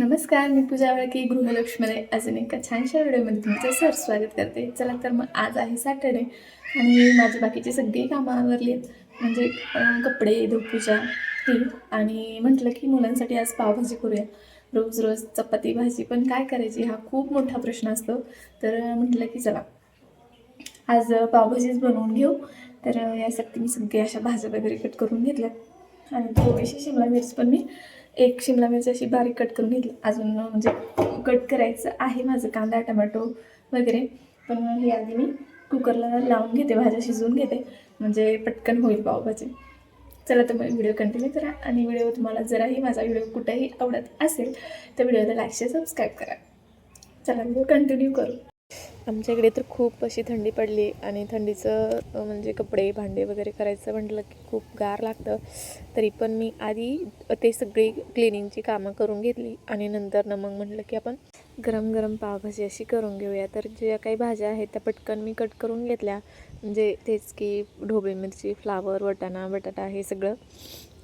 नमस्कार मी पूजा वळके गृहलक्ष्मीमध्ये अजून एका छानशा व्हिडिओमध्ये तुमचं सर स्वागत करते. चला तर मग आज आहे सॅटर्डे आणि माझी बाकीची सगळी कामं आवरली आहेत. म्हणजे कपडे धोपूजा ही. आणि म्हटलं की मुलांसाठी आज पावभाजी करूया. रोज रोज चपाती भाजी पण काय करायची हा खूप मोठा प्रश्न असतो. तर म्हटलं की चला आज पावभाजीच बनवून घेऊ. तर यासाठी मी सगळ्या अशा भाज्या वगैरे कट करून घेतल्या आणि थोडीशी शिमला मिरच पण मी एक शिमला मिरची अशी बारीक कट करून घेतली. अजून म्हणजे कट करायचं आहे माझं कांदा टमॅटो वगैरे. पण हे आधी मी कुकरला लावून घेते भाज्या शिजवून घेते. म्हणजे पटकन होईल पावभाजी. चला तर मग व्हिडिओ कंटिन्यू करा आणि व्हिडिओ तुम्हाला जराही माझा व्हिडिओ कुठेही आवडत असेल तर व्हिडिओला लाईक शेअर सबस्क्राईब करा. चला व्हिडिओ कंटिन्यू करू. आमच्या इकडे तर खूप अशी थंडी पडली आणि थंडीचं म्हणजे कपडे भांडे वगैरे करायचं म्हटलं की खूप गार लागतं. तरी पण मी आधी ते सगळी क्लिनिंगची कामं करून घेतली आणि नंतर ना मग म्हटलं की आपण गरम गरम पावभाजी अशी करून घेऊया. तर ज्या काही भाज्या आहेत त्या पटकन मी कट करून घेतल्या. म्हणजे तेच की ढोबळी मिरची फ्लावर वटाणा बटाटा हे सगळं.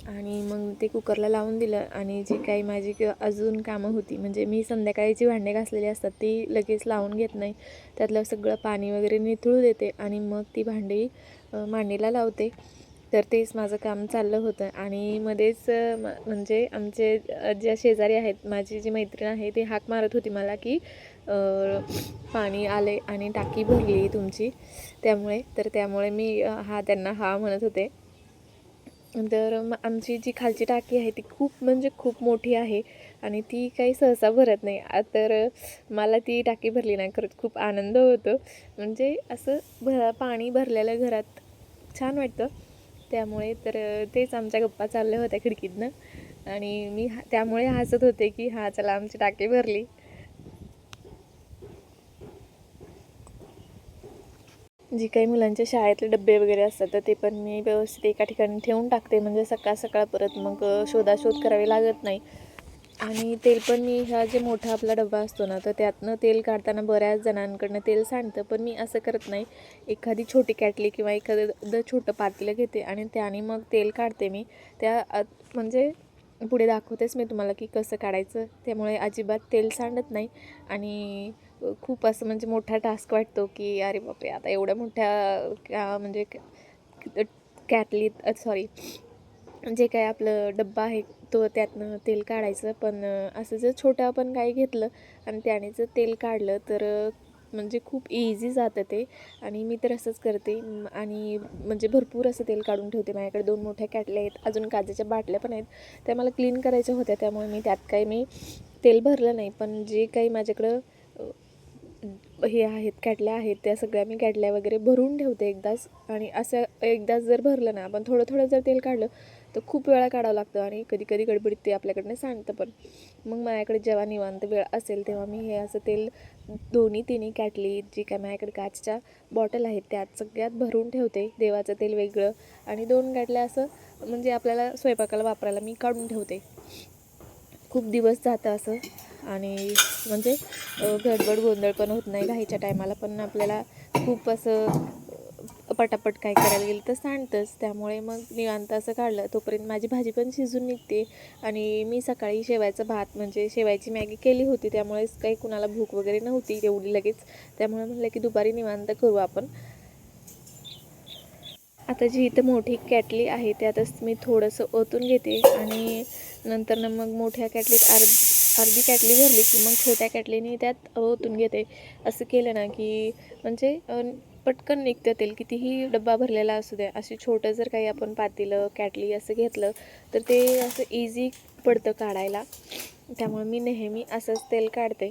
आणि मग ते कुकरला लावून दिलं आणि जी काही माझी क- अजून कामं होती म्हणजे मी संध्याकाळी जी भांडे घासलेली असतात ती लगेच लावून घेत नाही. त्यातलं सगळं पाणी वगैरे निथळू देते आणि मग ती भांडी मांडीला लावते. तर तेच माझं काम चाललं होतं. आणि मध्येच म- म्हणजे आमचे ज्या शेजारी आहेत माझी जी मैत्रीण आहे ती हाक मारत होती मला की पाणी आले आणि टाकी भरली तुमची त्यामुळे. तर त्यामुळे मी हा त्यांना हा म्हणत होते. तर मग आमची जी खालची टाकी आहे ती खूप म्हणजे खूप मोठी आहे आणि ती काही सहसा भरत नाही. तर मला ती टाकी भरली नाही खरंच खूप आनंद होतो. म्हणजे असं भरा पाणी भरलेलं घरात छान वाटतं. त्यामुळे तर तेच आमच्या गप्पा चालल्या होत्या खिडकीतनं. आणि मी हा- त्यामुळे हसत होते की हा चला आमची टाकी भरली. जी काही मुलांच्या शाळेतले डबे वगैरे असतात तर ते पण मी व्यवस्थित एका ठिकाणी ठेवून टाकते. म्हणजे सकाळ सकाळ परत मग शोधाशोध करावी लागत नाही. आणि तेल पण मी हा जे मोठा आपला डबा असतो ना तर त्यातनं तेल काढताना बऱ्याच जणांकडनं तेल सांडतं. पण मी असं करत नाही. एखादी छोटी कॅटली किंवा एखादं छोटं पातेलं घेते आणि त्याने मग तेल काढते मी. त्या म्हणजे पुढे दाखवतेच मी तुम्हाला की कसं काढायचं. त्यामुळे अजिबात तेल सांडत नाही. आणि खूप असं म्हणजे मोठा टास्क वाटतो की अरे बापरे आता एवढ्या मोठ्या का म्हणजे कॅटलीत सॉरी जे काय आपलं डब्बा आहे तो त्यातनं तेल काढायचं. पण असं जर छोटं आपण काही घेतलं आणि त्याने जर तेल काढलं तर म्हणजे खूप इझी जातं ते. आणि मी तर असंच करते. आणि म्हणजे भरपूर असं तेल काढून ठेवते. माझ्याकडे दोन मोठ्या कॅटल्या आहेत अजून काजेच्या बाटल्या पण आहेत. त्या मला क्लीन करायच्या होत्या. त्यामुळे मी त्यात काही मी तेल भरलं नाही. पण जे काही माझ्याकडं हे आहेत कॅटल्या आहेत त्या सगळ्या मी कॅटल्या वगैरे भरून ठेवते एकदाच. आणि असं एकदाच जर भरलं ना आपण थोडं थोडं जर तेल काढलं तर खूप वेळा काढावं लागतं आणि कधी कधी गडबडीत ते आपल्याकडनं सांडतं पण. मग माझ्याकडे जेव्हा निवांत वेळ असेल तेव्हा मी हे असं तेल दोन्ही तिन्ही कॅटली जी काय माझ्याकडे काचच्या बॉटल आहेत त्यात सगळ्यात भरून ठेवते. देवाचं तेल वेगळं. आणि दोन कॅटल्या असं म्हणजे आपल्याला स्वयंपाकाला वापरायला मी काढून ठेवते. खूप दिवस जातं असं. आणि म्हणजे गडबड गोंधळ पण होत नाही घाईच्या टायमाला पण आपल्याला खूप असं पटापट काय करायला गेलं तर सांडतंच. त्यामुळे मग निवांत असं काढलं. तोपर्यंत माझी भाजी पण शिजून निघते. आणि मी सकाळी शेवायचा भात म्हणजे शेवायची मॅगी केली होती. त्यामुळेच काही कुणाला भूक वगैरे नव्हती एवढी लगेच. त्यामुळे म्हटलं की दुपारी निवांत करू आपण. आता जी इथं मोठी कॅटली आहे त्यातच मी थोडंसं ओतून घेते. आणि नंतर ना मग मोठ्या कॅटलीत अर्ध अर्धी कॅटली भरली की मग छोट्या कॅटलीने त्यात ओतून घेते. असं केलं ना की म्हणजे पटकन निघतं तेल. कितीही डब्बा भरलेला असू द्या असे छोटं जर काही आपण पातेलं कॅटली असं घेतलं तर ते असं इझी पडतं काढायला. त्यामुळे मी नेहमी असंच तेल काढते.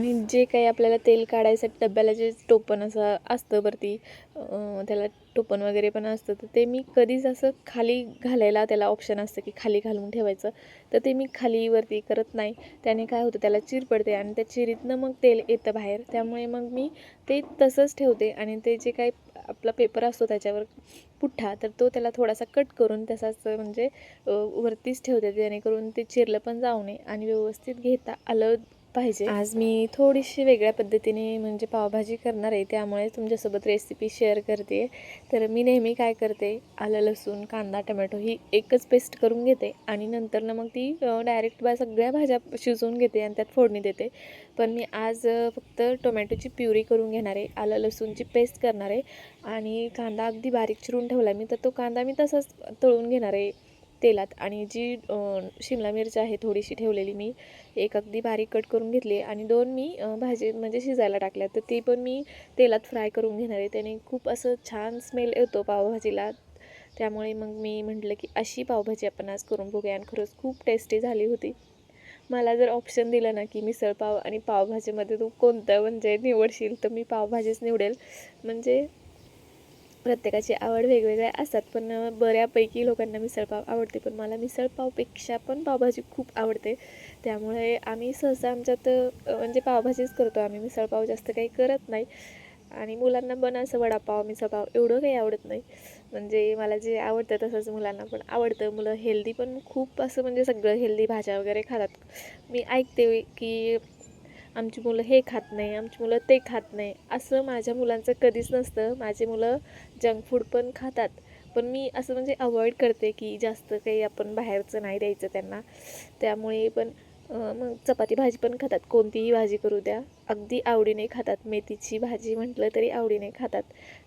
आणि जे काही आपल्याला तेल काढायसाठी डब्याला जे टोपण असं असतं वरती त्याला टोपण वगैरे पण असतं तर ते मी कधीच असं खाली घालायला त्याला ऑप्शन असतं की खाली घालून ठेवायचं. तर ते मी खाली वरती करत नाही. त्याने काय होतं त्याला चिर पडते आणि त्या चिरीतनं मग तेल येतं बाहेर. त्यामुळे मग मी ते तसंच ठेवते आणि ते जे काही आपला पेपर असतो त्याच्यावर पुठ्ठा तर तो त्याला थोडासा कट करून तसाच म्हणजे वरतीच ठेवते जेणेकरून ते चिरलं पण जाऊ नये आणि व्यवस्थित घेता आलं पाहिजे. आज मी थोडीशी वेगळ्या पद्धतीने म्हणजे पावभाजी करणार आहे त्यामुळे तुमच्यासोबत रेसिपी शेअर करते. तर मी नेहमी काय करते आलं लसूण कांदा टमॅटो ही एकच पेस्ट करून घेते आणि नंतर ना मग ती डायरेक्ट बा सगळ्या भाज्या शिजवून घेते आणि त्यात फोडणी देते. पण मी आज फक्त टोमॅटोची प्युरी करून घेणार आहे आलं लसूणची पेस्ट करणार आहे आणि कांदा अगदी बारीक चिरून ठेवला मी तर तो कांदा मी तसाच तळून घेणार आहे. तेलात आणि जी शिमला मिरची आहे थोडीशी ठेवलेली मी एक अगदी बारीक कट करून घेतली आणि दोन मी भाजी म्हणजे शिजायला टाकल्या. तर ती पण मी तेलात फ्राय करून घेणार आहे. त्याने खूप असं छान स्मेल येतो पावभाजीला. त्यामुळे मग मी म्हटलं की अशी पावभाजी आपण आज करून बघूया आणि खरंच खूप टेस्टी झाली होती. मला जर ऑप्शन दिलं ना की मिसळपाव आणि पावभाजीमध्ये तू कोणतं म्हणजे निवडशील तर मी पावभाजीच निवडेल. म्हणजे प्रत्येकाची आवड वेगवेगळ्या असतात पण बऱ्यापैकी लोकांना मिसळपाव आवडते पण मला मिसळपावपेक्षा पण पावभाजी खूप आवडते. त्यामुळे आम्ही सहसा आमच्यात म्हणजे पावभाजीच करतो आम्ही मिसळपाव जास्त काही करत नाही. आणि मुलांना पण असं वडापाव मिसळपाव एवढं काही आवडत नाही. म्हणजे मला जे आवडतं तसंच मुलांना पण आवडतं. मुलं हेल्दी पण खूप असं म्हणजे सगळं हेल्दी भाज्या वगैरे खातात. मी ऐकते की आमची मुलं हे खात नाही आमची मुलं ते खात नाही. असं माझ्या मुलांचं कधीच नसतं. माझी मुलं जंक फूड पण खातात. पण मी असं म्हणजे अवॉइड करते की जास्त काही आपण बाहेरचं नाही द्यायचं त्यांना. त्यामुळे पण मग चपाती भाजी पण खातात. कोणतीही भाजी करू द्या. अगदी आवडीने खातात. मेथीची भाजी म्हटलं तरी आवडीने खातात.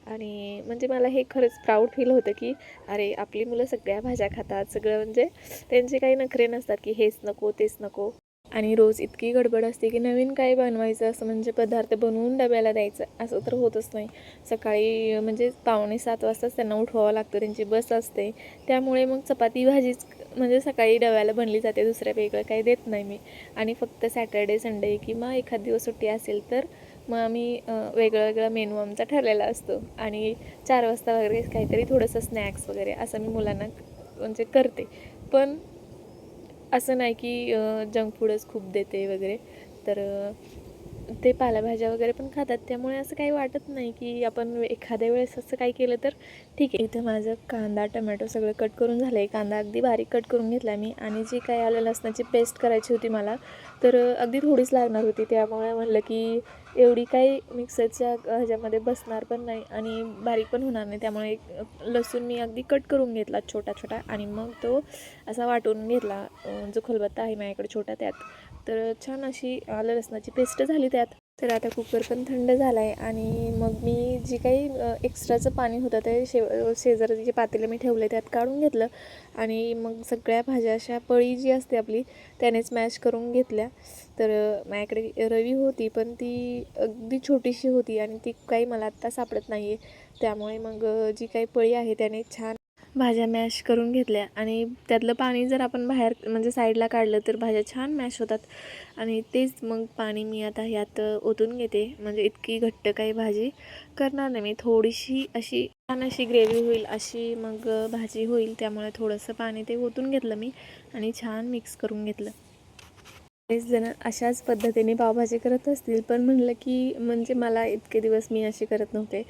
आणि म्हणजे मला हे खरंच प्राऊड फील होतं की अरे आपली मुलं सगळ्या भाज्या खातात. सगळं म्हणजे त्यांचे काही नखरे नसतात की हेच नको तेच नको. आणि रोज इतकी गडबड असते की नवीन काय बनवायचं असं म्हणजे पदार्थ बनवून डब्याला द्यायचं असं तर होतच नाही. सकाळी म्हणजे पावणे सात वाजताच त्यांना उठवावं लागतं त्यांची बस असते. त्यामुळे मग चपाती भाजीच म्हणजे सकाळी डब्याला बनली जाते दुसऱ्या वेगळं काही देत नाही मी. आणि फक्त सॅटर्डे संडे किंवा एखाद दिवस सुट्टी असेल तर मग आम्ही वेगळा वेगळं वेगळं मेनू आमचा ठरलेला असतो. आणि चार वाजता वगैरे काहीतरी थोडंसं स्नॅक्स वगैरे असं मी मुलांना म्हणजे करते. पण असं नाही की जंक फूडच खूप देते वगैरे. तर ते पालेभाज्या वगैरे पण खातात. त्यामुळे असं काही वाटत नाही की आपण एखाद्या वेळेस असं काही केलं तर ठीक आहे. इथं माझं कांदा टमॅटो सगळं कट करून झालं आहे कांदा अगदी बारीक कट करून घेतला मी आणि जी काही आलं लसणाची पेस्ट करायची होती मला तर अगदी थोडीच लागणार होती. त्यामुळे म्हणलं की एवढी काही मिक्सरच्या ह्याच्यामध्ये बसणार पण नाही आणि बारीक पण होणार नाही. त्यामुळे एक लसूण मी अगदी कट करून घेतला छोटा छोटा आणि मग तो असा वाटून घेतला. जो खलबत्ता आहे माझ्याकडे छोटा त्यात. तर छान अशी आलं लसणाची पेस्ट झाली त्यात. तर आता कुकर पण थंड झाला आहे आणि मग मी जी काही एक्स्ट्राचं पाणी होतं ते शे शेजारी जे पातेलं मी ठेवलं त्यात काढून घेतलं आणि मग सगळ्या भाज्या अशा पळी जी असते आपली त्यानेच मॅश करून घेतल्या. तर माझ्याकडे रवी होती पण ती अगदी छोटीशी होती आणि ती काही मला आत्ता सापडत नाही आहे त्यामुळे मग जी काही पळी आहे त्याने छान भाज्या मॅश करून घेतल्या आणि त्यातलं पाणी जर आपण बाहेर म्हणजे साईडला काढलं तर भाज्या छान मॅश होतात. आणि तेच मग पाणी मी आता ह्यात ओतून घेते. म्हणजे इतकी घट्ट काही भाजी करणार नाही मी. थोडीशी अशी छान अशी ग्रेव्ही होईल अशी मग भाजी होईल. त्यामुळे थोडंसं पाणी ते ओतून घेतलं मी आणि छान मिक्स करून घेतलं. बरेच जण अशाच पद्धतीने पावभाजी करत असतील. पण म्हणलं की म्हणजे मला इतके दिवस मी अशी करत नव्हते.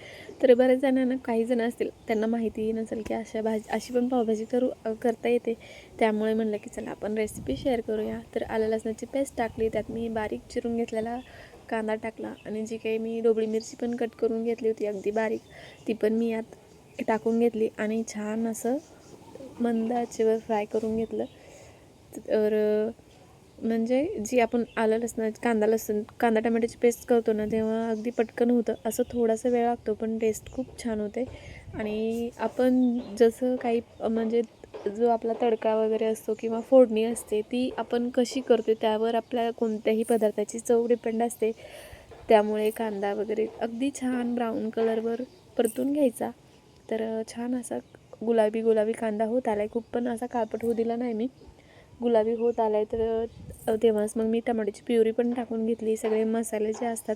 तर बऱ्याच जणांना काही जण असतील त्यांना माहितीही नसेल की अशा भाजी अशी पण पावभाजी करू करता येते. त्यामुळे म्हणलं की चला आपण रेसिपी शेअर करूया. तर आलं लसणाची पेस्ट टाकली. त्यात मी बारीक चिरून घेतलेला कांदा टाकला. आणि जी काही मी डोबळी मिरची पण कट करून घेतली होती अगदी बारीक ती पण मी यात टाकून घेतली. आणि छान असं मंद आचेवर फ्राय करून घेतलं. तर म्हणजे जी आपण आलं लसणा कांदा लसूण कांदा टमॅटोची पेस्ट करतो ना तेव्हा अगदी पटकन होतं. असं थोडासा वेळ लागतो पण टेस्ट खूप छान होते. आणि आपण जसं काही म्हणजे जो आपला तडका वगैरे असतो किंवा फोडणी असते ती आपण कशी करतो त्यावर आपल्या कोणत्याही पदार्थाची चव डिपेंड असते. त्यामुळे कांदा वगैरे अगदी छान ब्राऊन कलरवर परतून घ्यायचा. तर छान असा गुलाबी गुलाबी कांदा होत आला आहे खूप पण असा काळपट होऊ दिला नाही मी. गुलाबी होत आला आहे तर तेव्हाच मग मी टमाट्याची प्युरी पण टाकून घेतली. सगळे मसाले जे असतात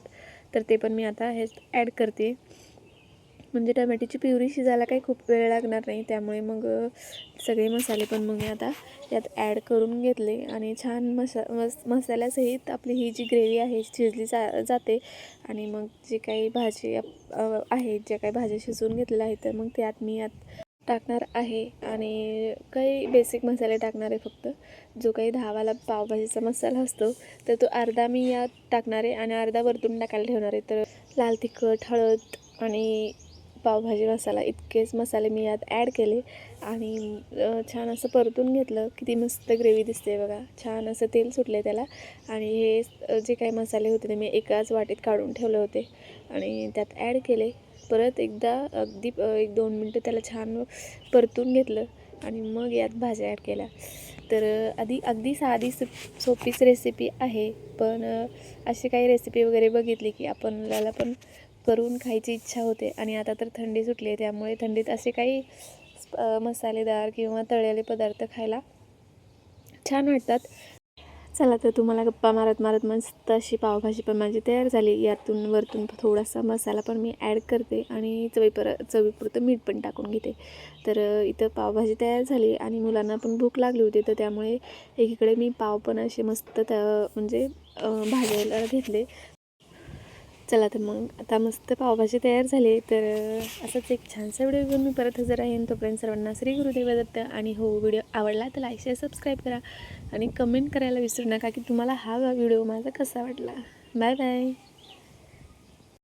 तर ते पण मी आता हे ॲड करते. म्हणजे टमॅटोची प्युरी शिजायला काही खूप वेळ लागणार नाही. त्यामुळे मग सगळे मसाले पण मग मी आता यात ॲड करून घेतले. आणि छान मसा मस मसाल्यासहित आपली ही जी ग्रेव्ही आहे शिजली जा जाते. आणि मग जे काही भाजी आप- आहेत ज्या काही भाज्या शिजवून घेतलेल्या आहेत तर मग त्यात मी यात टाकणार आहे आणि काही बेसिक मसाले टाकणार आहे फक्त. जो काही दहावाला पावभाजीचा मसाला असतो तर तो अर्धा मी यात टाकणार आहे आणि अर्धा वरतून टाकायला ठेवणार आहे. तर लाल तिखट हळद आणि पावभाजी मसाला इतकेच मसाले मी यात ॲड केले. आणि छान असं परतून घेतलं. किती मस्त ग्रेव्ही दिसते बघा. छान असं तेल सुटले त्याला. आणि हे जे काही मसाले होते ते मी एकाच वाटीत काढून ठेवले होते. आणि त्यात ॲड केले. परत एकदा अगदी एक दोन मिनटं त्याला छान परतून घेतलं. आणि मग यात भाज्या ॲड केल्या. तर आधी अगदी साधी सोप सोपीच रेसिपी आहे. पण अशी काही रेसिपी वगैरे बघितली की आपल्याला पण करून खायची इच्छा होते. आणि आता तर थंडी सुटली आहे त्यामुळे थंडीत असे काही मसालेदार किंवा तळलेले पदार्थ खायला छान वाटतात. चला तर तुम्हाला गप्पा मारत मारत मस्त अशी पावभाजी पण माझी तयार झाली. यातून वरतून थोडासा मसाला पण मी ॲड करते आणि चवीपर चवीपुरतं मीठ पण टाकून घेते. तर इथं पावभाजी तयार झाली आणि मुलांना पण भूक लागली होती तर त्यामुळे एकीकडे मी पाव पण असे मस्त त्या म्हणजे भाजायला घेतले. चला तर मग. आता मस्त पावभाजी तयार झाली तर असंच एक छानसा व्हिडिओ घेऊन मी परत हजर आहे. तोपर्यंत सर्वांना श्री गुरुदेव दत्त आणि हो व्हिडिओ आवडला तर लाईक शेअर सबस्क्राईब करा आणि कमेंट करायला विसरू नका की तुम्हाला हा व्हिडिओ माझा कसा वाटला. Bye bye